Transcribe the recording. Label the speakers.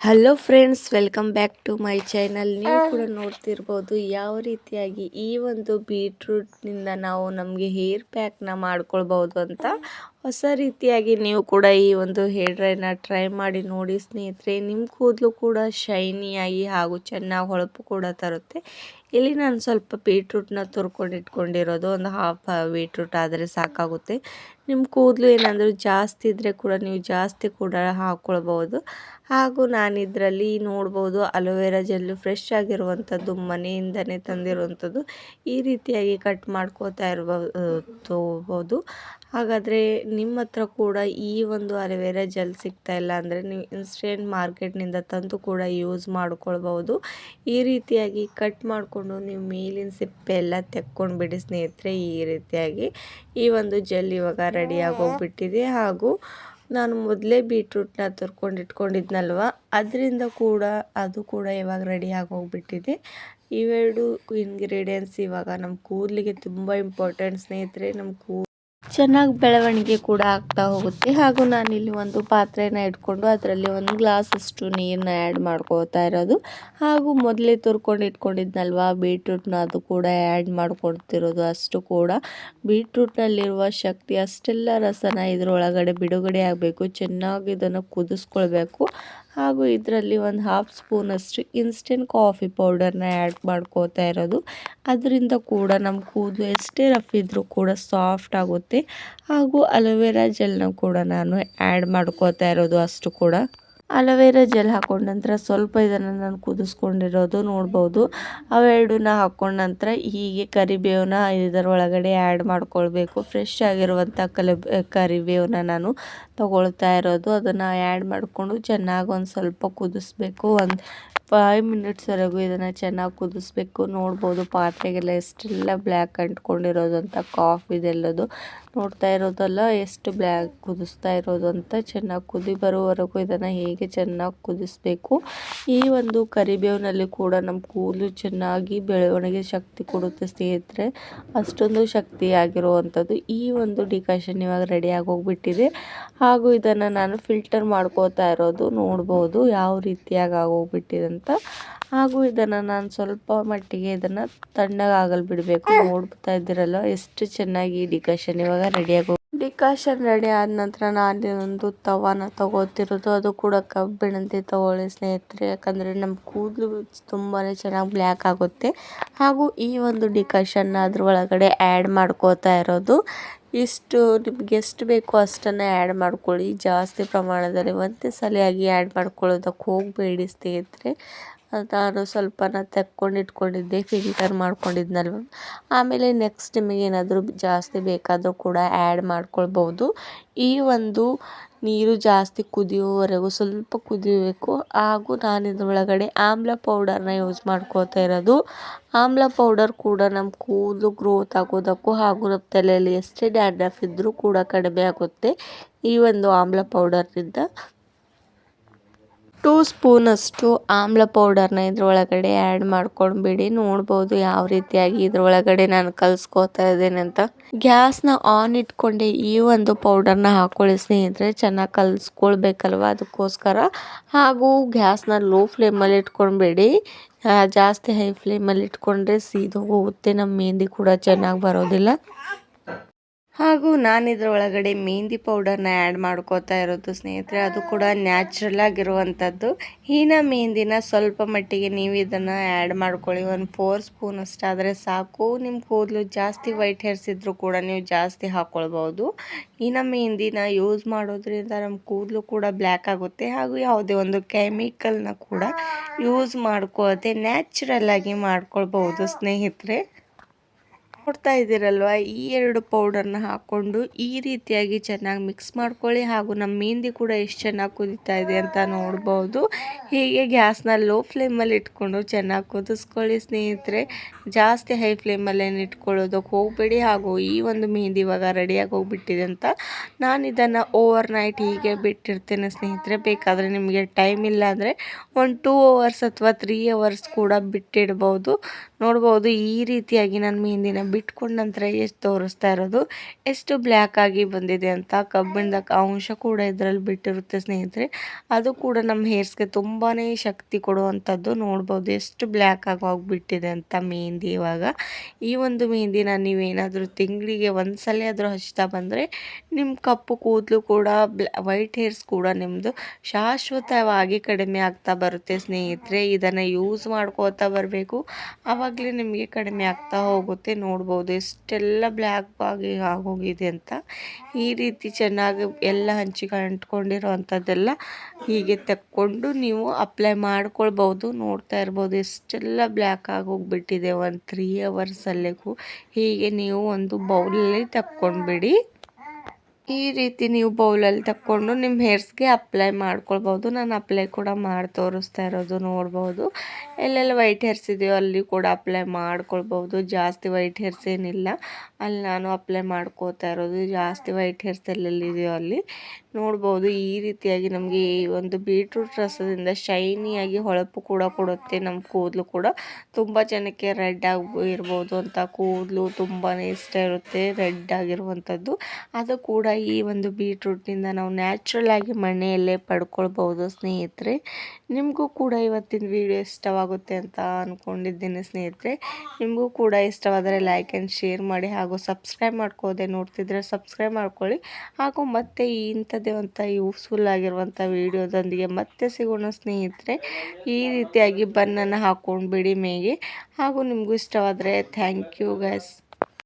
Speaker 1: Hello friends welcome back to my channel ನೀವು ಕೂಡ ನೋಡ್ತಿರ್ಬೋದು ಯಾವ ರೀತಿಯಾಗಿ ಈ ಒಂದು ಬೀಟ್ರೂಟ್ನಿಂದ ನಾವು ನಮಗೆ ಹೇರ್ ಪ್ಯಾಕ್ನ ಮಾಡ್ಕೊಳ್ಬೋದು ಅಂತ. ಹೊಸ ರೀತಿಯಾಗಿ ನೀವು ಕೂಡ ಈ ಒಂದು ಹೇರ್ ಡ್ರೈನ ಟ್ರೈ ಮಾಡಿ ನೋಡಿ ಸ್ನೇಹಿತರೆ ನಿಮ್ಮ ಕೂದಲು ಕೂಡ ಶೈನಿಯಾಗಿ ಹಾಗೂ ಚೆನ್ನಾಗಿ ಹೊಳಪು ಕೂಡ ತರುತ್ತೆ. ಇಲ್ಲಿ ನಾನು ಸ್ವಲ್ಪ ಬೀಟ್ರೂಟ್ನ ತುರ್ಕೊಂಡು ಇಟ್ಕೊಂಡಿರೋದು, ಒಂದು ಹಾಫ್ ಬೀಟ್ರೂಟ್ ಆದರೆ ಸಾಕಾಗುತ್ತೆ. ನಿಮ್ಮ ಕೂದಲು ಏನಾದರೂ ಜಾಸ್ತಿ ಇದ್ದರೆ ಕೂಡ ನೀವು ಜಾಸ್ತಿ ಕೂಡ ಹಾಕ್ಕೊಳ್ಬೋದು ಹಾಗೂ ನಾನು ಇದರಲ್ಲಿ ನೋಡ್ಬೋದು ಅಲೋವೆರಾ ಜೆಲ್ಲು ಫ್ರೆಶ್ ಆಗಿರುವಂಥದ್ದು, ಮನೆಯಿಂದನೇ ತಂದಿರುವಂಥದ್ದು, ಈ ರೀತಿಯಾಗಿ ಕಟ್ ಮಾಡ್ಕೋತಾ ಇರ್ಬೋದು ಹಾಗಾದರೆ ನಿಮ್ಮ ಹತ್ರ ಕೂಡ ಈ ಒಂದು ಅಲೋವೆರಾ ಜೆಲ್ ಸಿಗ್ತಾ ಇಲ್ಲ ಅಂದರೆ ನೀವು ಇನ್ಸ್ಟೆಂಟ್ ಮಾರ್ಕೆಟ್ನಿಂದ ತಂದು ಕೂಡ ಯೂಸ್ ಮಾಡ್ಕೊಳ್ಬೋದು ಈ ರೀತಿಯಾಗಿ ಕಟ್ ಮಾಡಿಕೊಂಡು ನೀವು ಮೇಲಿನ ಸಿಪ್ಪೆ ಎಲ್ಲ ತೆಕ್ಕೊಂಡು ಬಿಡಿ ಸ್ನೇಹಿತರೆ, ಈ ರೀತಿಯಾಗಿ ಈ ಒಂದು ಜೆಲ್ ಇವಾಗ ರೆಡಿಯಾಗಿ ಹೋಗ್ಬಿಟ್ಟಿದೆ ಹಾಗೂ ನಾನು ಮೊದಲೇ ಬೀಟ್ರೂಟ್ನ ತುರ್ಕೊಂಡು ಇಟ್ಕೊಂಡಿದ್ನಲ್ವ, ಅದರಿಂದ ಕೂಡ ಅದು ಕೂಡ ಇವಾಗ ರೆಡಿ ಆಗೋಗ್ಬಿಟ್ಟಿದೆ. ಇವೆರಡು ಇಂಗ್ರೀಡಿಯೆಂಟ್ಸ್ ಇವಾಗ ನಮ್ಮ ಕೂದಲಿಗೆ ತುಂಬ ಇಂಪಾರ್ಟೆಂಟ್ ಸ್ನೇಹಿತರೆ ನಮ್ಮ ಕೂ ಚೆನ್ನಾಗಿ ಬೆಳವಣಿಗೆ ಕೂಡ ಆಗ್ತಾ ಹೋಗುತ್ತೆ. ಹಾಗೂ ನಾನಿಲ್ಲಿ ಒಂದು ಪಾತ್ರೆನ ಇಟ್ಕೊಂಡು ಅದರಲ್ಲಿ ಒಂದು ಗ್ಲಾಸಷ್ಟು ನೀರನ್ನ ಆ್ಯಡ್ ಮಾಡ್ಕೋತಾ ಇರೋದು. ಹಾಗೂ ಮೊದಲೇ ತುರ್ಕೊಂಡು ಇಟ್ಕೊಂಡಿದ್ನಲ್ವ ಬೀಟ್ರೂಟ್ನ ಅದು ಕೂಡ ಆ್ಯಡ್ ಮಾಡ್ಕೊಳ್ತಿರೋದು ಅಷ್ಟು ಕೂಡ. ಬೀಟ್ರೂಟ್ನಲ್ಲಿರುವ ಶಕ್ತಿ ಅಷ್ಟೆಲ್ಲ ರಸನ ಇದರೊಳಗಡೆ ಬಿಡುಗಡೆ ಆಗಬೇಕು. ಚೆನ್ನಾಗಿ ಇದನ್ನು ಕುದಿಸ್ಕೊಳ್ಬೇಕು. ಹಾಗೂ ಇದರಲ್ಲಿ ಒಂದು ಹಾಫ್ ಸ್ಪೂನಷ್ಟು ಇನ್ಸ್ಟೆಂಟ್ ಕಾಫಿ ಪೌಡರ್ನ ಆ್ಯಡ್ ಮಾಡ್ಕೋತಾ ಇರೋದು. ಅದರಿಂದ ಕೂಡ ನಮ್ಮ ಕೂದಲು ಎಷ್ಟೇ ರಫ್ ಇದ್ದರೂ ಕೂಡ ಸಾಫ್ಟ್ ಆಗುತ್ತೆ. ಹಾಗೂ ಅಲೋವೆರಾ ಜೆಲ್ನ ಕೂಡ ನಾನು ಆ್ಯಡ್ ಮಾಡ್ಕೋತಾ ಇರೋದು ಅಷ್ಟು ಕೂಡ. ಅಲೋವೆರಾ ಜೆಲ್ ಹಾಕೊಂಡ ನಂತರ ಸ್ವಲ್ಪ ಇದನ್ನು ನಾನು ಕುದಿಸ್ಕೊಂಡಿರೋದು ನೋಡ್ಬೋದು. ಅವೆರಡನ್ನ ಹಾಕೊಂಡ ನಂತರ ಹೀಗೆ ಕರಿಬೇವನ್ನ ಇದರೊಳಗಡೆ ಆ್ಯಡ್ ಮಾಡ್ಕೊಳ್ಬೇಕು. ಫ್ರೆಶ್ ಆಗಿರುವಂಥ ಕಲಿ ಕರಿಬೇವನ್ನ ನಾನು ತಗೊಳ್ತಾ ಇರೋದು. ಅದನ್ನು ಆ್ಯಡ್ ಮಾಡಿಕೊಂಡು ಚೆನ್ನಾಗಿ ಒಂದು ಸ್ವಲ್ಪ ಕುದಿಸ್ಬೇಕು. ಒಂದು ಫೈವ್ ಮಿನಿಟ್ಸ್ವರೆಗೂ ಇದನ್ನು ಚೆನ್ನಾಗಿ ಕುದಿಸ್ಬೇಕು. ನೋಡ್ಬೋದು ಪಾತ್ರೆಗೆಲ್ಲ ಎಷ್ಟೆಲ್ಲ ಬ್ಲ್ಯಾಕ್ ಅಂಟ್ಕೊಂಡಿರೋದು ಅಂತ ಕಾಫಿದೆಲ್ಲದು ನೋಡ್ತಾ ಇರೋದಲ್ಲ, ಎಷ್ಟು ಬ್ಲ್ಯಾಕ್ ಕುದಿಸ್ತಾ ಇರೋದು ಅಂತ ಚೆನ್ನಾಗಿ ಕುದಿ ಬರೋವರೆಗೂ ಇದನ್ನು ಹೇಗೆ ಚೆನ್ನಾಗಿ ಕುದಿಸ್ಬೇಕು. ಈ ಒಂದು ಕರಿಬೇವಿನಲ್ಲಿ ಕೂಡ ನಮ್ಮ ಕೂದಲು ಚೆನ್ನಾಗಿ ಬೆಳವಣಿಗೆ ಶಕ್ತಿ ಕೊಡುತ್ತೆ ಸ್ನೇಹಿತರೆ. ಅಷ್ಟೊಂದು ಶಕ್ತಿಯಾಗಿರುವಂಥದ್ದು ಈ ಒಂದು ಡಿಕಾಷನ್ ಇವಾಗ ರೆಡಿ ಆಗೋಗ್ಬಿಟ್ಟಿದೆ. ಹಾಗೂ ಇದನ್ನು ನಾನು ಫಿಲ್ಟರ್ ಮಾಡ್ಕೋತಾ ಇರೋದು ನೋಡ್ಬೋದು, ಯಾವ ರೀತಿಯಾಗಿ ಆಗೋಗ್ಬಿಟ್ಟಿದೆ ಅಂತ. ಹಾಗೂ ಇದನ್ನು ನಾನು ಸ್ವಲ್ಪ ಮಟ್ಟಿಗೆ ಇದನ್ನು ತಣ್ಣಗಾಗಲು ಬಿಡಬೇಕು. ನೋಡ್ತಾ ಇದ್ದೀರಲ್ಲ ಎಷ್ಟು ಚೆನ್ನಾಗಿ ಡಿಕಾಷನ್ ಇವಾಗ ರೆಡಿಯಾಗಿ ಡಿಕಾಷನ್ ರೆಡಿ ಆದ ನಂತರ ನಾನು ಒಂದು ತವಾನ ತಗೋತಿರೋದು. ಅದು ಕೂಡ ಕಬ್ಬಿಣಂತೆ ತಗೊಳ್ಳಿ ಸ್ನೇಹಿತರೆ. ಯಾಕಂದರೆ ನಮ್ಮ ಕೂದಲು ತುಂಬಾ ಚೆನ್ನಾಗಿ ಬ್ಲ್ಯಾಕ್ ಆಗುತ್ತೆ. ಹಾಗೂ ಈ ಒಂದು ಡಿಕಷನ್ ಅದ್ರ ಒಳಗಡೆ ಆ್ಯಡ್ ಮಾಡ್ಕೋತಾ ಇರೋದು. ಇಷ್ಟು ನಿಮ್ಗೆ ಎಷ್ಟು ಬೇಕೋ ಅಷ್ಟನ್ನು ಆ್ಯಡ್ ಮಾಡ್ಕೊಳ್ಳಿ. ಜಾಸ್ತಿ ಪ್ರಮಾಣದಲ್ಲಿ ಒಂದೇ ಸಲಿಯಾಗಿ ಆ್ಯಡ್ ಮಾಡ್ಕೊಳ್ಳೋದಕ್ಕೆ ಹೋಗಬೇಡಿ ಸ್ನೇಹಿತರೆ. ನಾನು ಸ್ವಲ್ಪನ ತೆಕ್ಕೊಂಡು ಇಟ್ಕೊಂಡಿದ್ದೆ ಫಿಲ್ಟರ್ ಮಾಡ್ಕೊಂಡಿದ್ನಲ್ವ. ಆಮೇಲೆ ನೆಕ್ಸ್ಟ್ ನಿಮಗೆ ಏನಾದರೂ ಜಾಸ್ತಿ ಬೇಕಾದರೂ ಕೂಡ ಆ್ಯಡ್ ಮಾಡ್ಕೊಳ್ಬೋದು. ಈ ಒಂದು ನೀರು ಜಾಸ್ತಿ ಕುದಿಯುವವರೆಗೂ ಸ್ವಲ್ಪ ಕುದಿಯಬೇಕು ಹಾಗೂ ನಾನು ಇದರೊಳಗಡೆ ಆಮ್ಲ ಪೌಡರ್ನ ಯೂಸ್ ಮಾಡ್ಕೋತಾ ಇರೋದು. ಆಮ್ಲ ಪೌಡರ್ ಕೂಡ ನಮ್ಮ ಕೂದಲು ಗ್ರೋತ್ ಆಗೋದಕ್ಕೂ ಹಾಗೂ ನಮ್ಮ ತಲೆಯಲ್ಲಿ ಎಷ್ಟೇ ಡ್ಯಾಂಡ್ರಫ್ ಇದ್ದರೂ ಕೂಡ ಕಡಿಮೆ ಆಗುತ್ತೆ. ಈ ಒಂದು ಆಮ್ಲ ಪೌಡರ್ನಿಂದ ಟೂ ಸ್ಪೂನಷ್ಟು ಆಮ್ಲ ಪೌಡರ್ನ ಇದ್ರೊಳಗಡೆ ಆ್ಯಡ್ ಮಾಡ್ಕೊಂಡ್ಬಿಡಿ. ನೋಡ್ಬೋದು ಯಾವ ರೀತಿಯಾಗಿ ಇದ್ರೊಳಗಡೆ ನಾನು ಕಲಿಸ್ಕೋತಾ ಇದ್ದೇನೆ ಅಂತ. ಗ್ಯಾಸ್ನ ಆನ್ ಇಟ್ಕೊಂಡೆ ಈ ಒಂದು ಪೌಡರ್ನ ಹಾಕ್ಕೊಳ್ಳಿ ಸ್ನೇಹಿತರೆ, ಚೆನ್ನಾಗಿ ಕಲಿಸ್ಕೊಳ್ಬೇಕಲ್ವ ಅದಕ್ಕೋಸ್ಕರ. ಹಾಗೂ ಗ್ಯಾಸ್ನ ಲೋ ಫ್ಲೇಮಲ್ಲಿ ಇಟ್ಕೊಂಡ್ಬೇಡಿ. ಜಾಸ್ತಿ ಹೈ ಫ್ಲೇಮಲ್ಲಿ ಇಟ್ಕೊಂಡ್ರೆ ಸೀದೋಗುತ್ತೆ, ನಮ್ಮ ಮೆಹಂದಿ ಕೂಡ ಚೆನ್ನಾಗಿ ಬರೋದಿಲ್ಲ. ಹಾಗೂ ನಾನು ಇದರ ಒಳಗಡೆ ಮೆಹಂದಿ ಪೌಡರ್ನ ಆ್ಯಡ್ ಮಾಡ್ಕೋತಾ ಇರೋದು ಸ್ನೇಹಿತರೆ, ಅದು ಕೂಡ ನ್ಯಾಚುರಲ್ ಆಗಿರುವಂಥದ್ದು. ಹೀನ ಮೆಹಂದಿನ ಸ್ವಲ್ಪ ಮಟ್ಟಿಗೆ ನೀವು ಇದನ್ನು ಆ್ಯಡ್ ಮಾಡ್ಕೊಳ್ಳಿ. ಒಂದು ಫೋರ್ ಸ್ಪೂನ್ ಅಷ್ಟಾದರೆ ಸಾಕು. ನಿಮ್ಮ ಕೂದಲು ಜಾಸ್ತಿ ವೈಟ್ ಹೇರ್ಸ್ ಇದ್ದರೂ ಕೂಡ ನೀವು ಜಾಸ್ತಿ ಹಾಕ್ಕೊಳ್ಬೋದು ಹೀನ ಮೆಹಂದಿನ ಯೂಸ್ ಮಾಡೋದ್ರಿಂದ ನಮ್ಮ ಕೂದಲು ಕೂಡ ಬ್ಲ್ಯಾಕ್ ಆಗುತ್ತೆ ಹಾಗೂ ಯಾವುದೇ ಒಂದು ಕೆಮಿಕಲ್ನ ಕೂಡ ಯೂಸ್ ಮಾಡ್ಕೊಳ್ಳದೆ ನ್ಯಾಚುರಲ್ ಆಗಿ ಮಾಡ್ಕೊಳ್ಬೋದು ಸ್ನೇಹಿತರೆ. ನೋಡ್ತಾ ಇದ್ದೀರಲ್ವ? ಈ ಎರಡು ಪೌಡರ್ನ ಹಾಕ್ಕೊಂಡು ಈ ರೀತಿಯಾಗಿ ಚೆನ್ನಾಗಿ ಮಿಕ್ಸ್ ಮಾಡ್ಕೊಳ್ಳಿ ಹಾಗೂ ನಮ್ಮ ಮೆಹಂದಿ ಕೂಡ ಎಷ್ಟು ಚೆನ್ನಾಗಿ ಕುದೀತಾ ಇದೆ ಅಂತ ನೋಡ್ಬೋದು. ಹೀಗೆ ಗ್ಯಾಸ್ನ ಲೋ ಫ್ಲೇಮಲ್ಲಿ ಇಟ್ಕೊಂಡು ಚೆನ್ನಾಗಿ ಕುದಿಸ್ಕೊಳ್ಳಿ ಸ್ನೇಹಿತರೆ. ಜಾಸ್ತಿ ಹೈ ಫ್ಲೇಮಲ್ಲೇನು ಇಟ್ಕೊಳ್ಳೋದಕ್ಕೆ ಹೋಗಬೇಡಿ ಹಾಗೂ ಈ ಒಂದು ಮೆಹಂದಿ ಇವಾಗ ರೆಡಿಯಾಗಿ ಹೋಗ್ಬಿಟ್ಟಿದೆ ಅಂತ ನಾನು ಇದನ್ನು ಓವರ್ ನೈಟ್ ಹೀಗೆ ಬಿಟ್ಟಿರ್ತೇನೆ ಸ್ನೇಹಿತರೆ. ಬೇಕಾದರೆ ನಿಮಗೆ ಟೈಮ್ ಇಲ್ಲ ಅಂದರೆ ಒಂದು ಟೂ ಅವರ್ಸ್ ಅಥವಾ ತ್ರೀ ಅವರ್ಸ್ ಕೂಡ ಬಿಟ್ಟಿಡ್ಬೋದು. ನೋಡ್ಬೋದು ಈ ರೀತಿಯಾಗಿ ನಾನು ಮೆಹಂದಿನ ಬಿಟ್ಕೊಂಡ ನಂತರ ಎಷ್ಟು ತೋರಿಸ್ತಾ ಇರೋದು, ಎಷ್ಟು ಬ್ಲ್ಯಾಕ್ ಆಗಿ ಬಂದಿದೆ ಅಂತ ಕಬ್ಬಿಣದ ಅಂಶ ಕೂಡ ಇದರಲ್ಲಿ ಬಿಟ್ಟಿರುತ್ತೆ ಸ್ನೇಹಿತರೆ. ಅದು ಕೂಡ ನಮ್ಮ ಹೇರ್ಸ್ಗೆ ತುಂಬಾ ಶಕ್ತಿ ಕೊಡುವಂಥದ್ದು. ನೋಡ್ಬೋದು ಎಷ್ಟು ಬ್ಲ್ಯಾಕ್ ಆಗಿ ಹೋಗ್ಬಿಟ್ಟಿದೆ ಅಂತ ಮೆಹಂದಿ ಇವಾಗ. ಈ ಒಂದು ಮೆಹಂದಿನ ನೀವೇನಾದರೂ ತಿಂಗಳಿಗೆ ಒಂದ್ಸಲ ಆದರೂ ಹಚ್ತಾ ಬಂದರೆ ನಿಮ್ಮ ಕಪ್ಪು ಕೂದಲು ಕೂಡ ವೈಟ್ ಹೇರ್ಸ್ ಕೂಡ ನಿಮ್ಮದು ಶಾಶ್ವತವಾಗಿ ಕಡಿಮೆ ಆಗ್ತಾ ಬರುತ್ತೆ ಸ್ನೇಹಿತರೆ. ಇದನ್ನು ಯೂಸ್ ಮಾಡ್ಕೋತಾ ಬರಬೇಕು. ಆವಾಗಲೇ ನಿಮಗೆ ಕಡಿಮೆ ಆಗ್ತಾ ಹೋಗುತ್ತೆ, ನೋಡ್ಬೋದು. ಎಷ್ಟೆಲ್ಲ ಬ್ಲ್ಯಾಕ್ ಆಗಿ ಆಗೋಗಿದೆ ಅಂತ. ಈ ರೀತಿ ಚೆನ್ನಾಗಿ ಎಲ್ಲ ಹಂಚಿಗೆ ಅಂಟ್ಕೊಂಡಿರೋ ಹೀಗೆ ತಕ್ಕೊಂಡು ನೀವು ಅಪ್ಲೈ ಮಾಡ್ಕೊಳ್ಬೋದು. ನೋಡ್ತಾ ಇರ್ಬೋದು ಎಷ್ಟೆಲ್ಲ ಬ್ಲ್ಯಾಕ್ ಆಗೋಗ್ಬಿಟ್ಟಿದೆ ಒಂದು ತ್ರೀ ಅವರ್ಸಲ್ಲಿಗೂ ಹೀಗೆ ನೀವು ಒಂದು ಬೌಲಲ್ಲಿ ತಕ್ಕೊಂಡ್ಬಿಡಿ. ಈ ರೀತಿ ನೀವು ಬೌಲಲ್ಲಿ ತಕ್ಕೊಂಡು ನಿಮ್ಮ ಹೇರ್ಸ್ಗೆ ಅಪ್ಲೈ ಮಾಡ್ಕೊಳ್ಬೋದು. ನಾನು ಅಪ್ಲೈ ಕೂಡ ಮಾಡಿ ತೋರಿಸ್ತಾ ಇರೋದು ನೋಡ್ಬೋದು. ಎಲ್ಲೆಲ್ಲ ವೈಟ್ ಹೇರ್ಸ್ ಇದೆಯೋ ಅಲ್ಲಿ ಕೂಡ ಅಪ್ಲೈ ಮಾಡ್ಕೊಳ್ಬೋದು. ಜಾಸ್ತಿ ವೈಟ್ ಹೇರ್ಸ್ ಏನಿಲ್ಲ. ಅಲ್ಲಿ ನಾನು ಅಪ್ಲೈ ಮಾಡ್ಕೋತಾ ಇರೋದು ಜಾಸ್ತಿ ವೈಟ್ ಹೇರ್ಸ್ ಎಲ್ಲೆಲ್ಲಿದೆಯೋ ಅಲ್ಲಿ. ನೋಡ್ಬೋದು. ಈ ರೀತಿಯಾಗಿ ನಮಗೆ ಈ ಒಂದು ಬೀಟ್ರೂಟ್ ರಸದಿಂದ ಶೈನಿಯಾಗಿ ಹೊಳಪು ಕೂಡ ಕೊಡುತ್ತೆ ನಮ್ಮ ಕೂದಲು ಕೂಡ. ತುಂಬ ಜನಕ್ಕೆ ರೆಡ್ ಆಗಿ ಇರ್ಬೋದು ಅಂತ ಕೂದಲು ತುಂಬಾ ಇಷ್ಟ ಇರುತ್ತೆ, ರೆಡ್ ಆಗಿರುವಂಥದ್ದು. ಅದು ಕೂಡ ಈ ಒಂದು ಬೀಟ್ರೂಟ್ನಿಂದ ನಾವು ನ್ಯಾಚುರಲ್ ಆಗಿ ಮನೆಯಲ್ಲೇ ಪಡ್ಕೊಳ್ಬೋದು ಸ್ನೇಹಿತರೆ. ನಿಮಗೂ ಕೂಡ ಇವತ್ತಿನ ವಿಡಿಯೋ ಇಷ್ಟವಾಗುತ್ತೆ ಅಂತ ಅಂದ್ಕೊಂಡಿದ್ದೀನಿ ಸ್ನೇಹಿತರೆ. ನಿಮಗೂ ಕೂಡ ಇಷ್ಟವಾದರೆ ಲೈಕ್ ಆ್ಯಂಡ್ ಶೇರ್ ಮಾಡಿ ಹಾಗೂ ಸಬ್ಸ್ಕ್ರೈಬ್ ಮಾಡ್ಕೋದೆ ನೋಡ್ತಿದ್ರೆ ಸಬ್ಸ್ಕ್ರೈಬ್ ಮಾಡ್ಕೊಳ್ಳಿ. ಹಾಗೂ ಮತ್ತೆ ಇಂಥದ್ದೇ ಅಂತ ಯೂಸ್ಫುಲ್ ಆಗಿರುವಂಥ ವೀಡಿಯೋದೊಂದಿಗೆ ಮತ್ತೆ ಸಿಗೋಣ ಸ್ನೇಹಿತರೆ. ಈ ರೀತಿಯಾಗಿ ಬನ್ನನ್ನು ಹಾಕ್ಕೊಂಡು ಬಿಡಿ ಮೇಗೆ. ಹಾಗೂ ನಿಮಗೂ ಇಷ್ಟವಾದರೆ ಥ್ಯಾಂಕ್ ಯು ಗೈಸ್